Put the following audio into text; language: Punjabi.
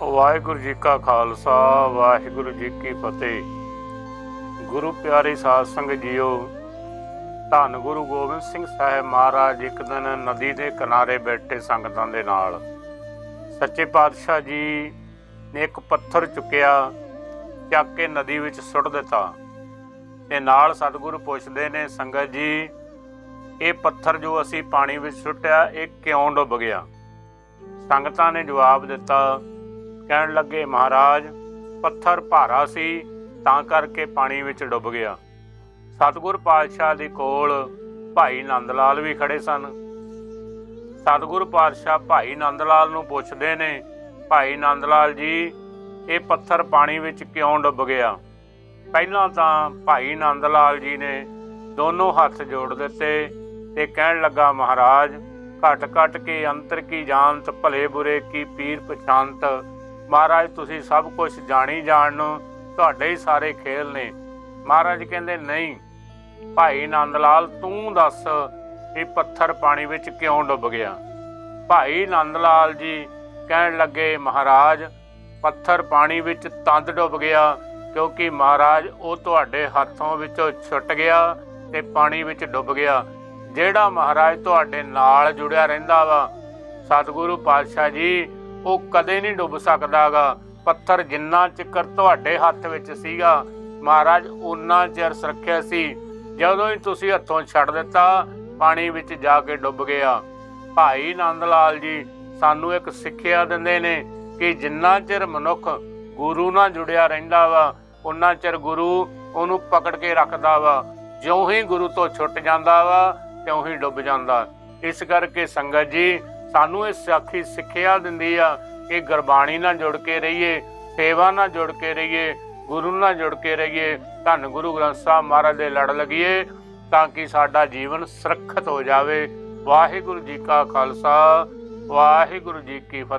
ਵਾਹਿਗੁਰੂ ਜੀ ਕਾ ਖਾਲਸਾ, ਵਾਹਿਗੁਰੂ ਜੀ ਕੀ ਫਤਿਹ। ਗੁਰੂ ਪਿਆਰੇ ਸਾਧ ਸੰਗਤ ਜੀਓ, ਧੰਨ ਗੁਰੂ ਗੋਬਿੰਦ ਸਿੰਘ ਸਾਹਿਬ ਮਹਾਰਾਜ ਇੱਕ ਦਿਨ ਨਦੀ ਦੇ ਕਿਨਾਰੇ ਬੈਠੇ ਸੰਗਤਾਂ ਦੇ ਨਾਲ। ਸੱਚੇ ਪਾਤਸ਼ਾਹ ਜੀ ਨੇ ਇੱਕ ਪੱਥਰ ਚੁੱਕਿਆ, ਚੱਕ ਕੇ ਨਦੀ ਵਿੱਚ ਸੁੱਟ ਦਿੱਤਾ। ਤੇ ਨਾਲ ਸਤਿਗੁਰੂ ਪੁੱਛਦੇ ਨੇ, ਸੰਗਤ ਜੀ, ਇਹ ਪੱਥਰ ਜੋ ਅਸੀਂ ਪਾਣੀ ਵਿੱਚ ਸੁੱਟਿਆ, ਇਹ ਕਿਉਂ ਡੁੱਬ ਗਿਆ? ਸੰਗਤਾਂ ਨੇ ਜਵਾਬ ਦਿੱਤਾ ਕਹਿਣ ਲੱਗੇ, ਮਹਾਰਾਜ, ਪੱਥਰ ਭਾਰਾ ਸੀ, ਤਾਂ ਕਰਕੇ ਪਾਣੀ ਵਿੱਚ ਡੁੱਬ ਗਿਆ। ਸਤਿਗੁਰ ਪਾਤਸ਼ਾਹ ਦੇ ਕੋਲ ਭਾਈ ਨੰਦ ਲਾਲ ਵੀ ਖੜੇ ਸਨ। ਸਤਿਗੁਰ ਪਾਤਸ਼ਾਹ ਭਾਈ ਨੰਦ ਲਾਲ ਨੂੰ ਪੁੱਛਦੇ ਨੇ, ਭਾਈ ਨੰਦ ਲਾਲ ਜੀ, ਇਹ ਪੱਥਰ ਪਾਣੀ ਵਿੱਚ ਕਿਉਂ ਡੁੱਬ ਗਿਆ? ਪਹਿਲਾਂ ਤਾਂ ਭਾਈ ਨੰਦ ਲਾਲ ਜੀ ਨੇ ਦੋਨੋਂ ਹੱਥ ਜੋੜ ਦਿੱਤੇ ਤੇ ਕਹਿਣ ਲੱਗਾ, ਮਹਾਰਾਜ ਘਟ ਘਟ ਕੇ ਅੰਤਰ ਕੀ ਜਾਣਤ ਭਲੇ ਬੁਰੇ ਕੀ ਪੀਰ ਪਛਾਨਤ ਮਹਾਰਾਜ, ਤੁਸੀਂ ਸਭ ਕੁਝ ਜਾਣੀ ਜਾਣ ਨੂੰ ਤੁਹਾਡੇ ਹੀ ਸਾਰੇ ਖੇਲ ਨੇ। ਮਹਾਰਾਜ ਕਹਿੰਦੇ, ਨਹੀਂ, ਭਾਈ ਨੰਦ ਲਾਲ ਤੂੰ ਦੱਸ ਇਹ ਪੱਥਰ ਪਾਣੀ ਵਿੱਚ ਕਿਉਂ ਡੁੱਬ ਗਿਆ? ਭਾਈ ਨੰਦ ਲਾਲ ਜੀ ਕਹਿਣ ਲੱਗੇ, ਮਹਾਰਾਜ, ਪੱਥਰ ਪਾਣੀ ਵਿੱਚ ਤੰਦ ਡੁੱਬ ਗਿਆ, ਕਿਉਂਕਿ ਮਹਾਰਾਜ, ਉਹ ਤੁਹਾਡੇ ਹੱਥੋਂ ਵਿੱਚੋਂ ਛੁੱਟ ਗਿਆ ਤੇ ਪਾਣੀ ਵਿੱਚ ਡੁੱਬ ਗਿਆ। ਜਿਹੜਾ ਮਹਾਰਾਜ ਤੁਹਾਡੇ ਨਾਲ ਜੁੜਿਆ ਰਹਿੰਦਾ ਵਾ, ਸਤਿਗੁਰੂ ਪਾਤਸ਼ਾਹ ਜੀ ਉਹ ਕਦੇ ਨਹੀਂ ਡੁੱਬ ਸਕਦਾਗਾ। ਪੱਥਰ ਜਿੰਨਾ ਚਿਕਰ ਤੁਹਾਡੇ ਹੱਥ ਵਿੱਚ ਸੀਗਾ, ਮਹਾਰਾਜ ਉਨਾ ਚਿਰ ਸੁਰੱਖਿਆ ਸੀ। ਜਦੋਂ ਹੀ ਤੁਸੀਂ ਹੱਥੋਂ ਛੱਡ ਦਿੱਤਾ, ਪਾਣੀ ਵਿੱਚ ਜਾ ਕੇ ਡੁੱਬ ਗਿਆ। ਭਾਈ ਆਨੰਦ ਲਾਲ ਜੀ, ਸਾਨੂੰ ਇੱਕ ਸਿੱਖਿਆ ਦਿੰਦੇ ਨੇ ਕਿ ਜਿੰਨਾ ਚਿਰ ਮਨੁੱਖ ਗੁਰੂ ਨਾਲ ਜੁੜਿਆ ਰਹਿੰਦਾ ਵਾ ਉਨਾ ਚਿਰ ਗੁਰੂ ਉਹਨੂੰ ਪਕੜ ਕੇ ਰੱਖਦਾ ਵਾ। ਜਿਉਂ ਹੀ ਗੁਰੂ ਤੋਂ ਛੁੱਟ ਜਾਂਦਾ ਵਾ, ਤਿਉਂ ਹੀ ਡੁੱਬ ਜਾਂਦਾ। ਇਸ ਕਰਕੇ ਸੰਗਤ ਜੀ ਸਾਨੂੰ ਇਹ ਸਾਖੀ ਸਿੱਖਿਆ ਦਿੰਦੀ ਆ ਕਿ ਗੁਰਬਾਣੀ ਨਾਲ ਜੁੜ ਕੇ ਰਹੀਏ, ਸੇਵਾ ਨਾਲ ਜੁੜ ਕੇ ਰਹੀਏ, ਗੁਰੂ ਨਾਲ ਜੁੜ ਕੇ ਰਹੀਏ। ਧੰਨ ਗੁਰੂ ਗ੍ਰੰਥ ਸਾਹਿਬ ਮਹਾਰਾਜ ਦੇ ਲੜ ਲਗੀਏ ਤਾਂ ਕਿ ਸਾਡਾ ਜੀਵਨ ਸੁਰੱਖਿਅਤ ਹੋ ਜਾਵੇ। ਵਾਹਿਗੁਰੂ ਜੀ ਕਾ ਖਾਲਸਾ, ਵਾਹਿਗੁਰੂ ਜੀ ਕੀ ਫਤਿਹ।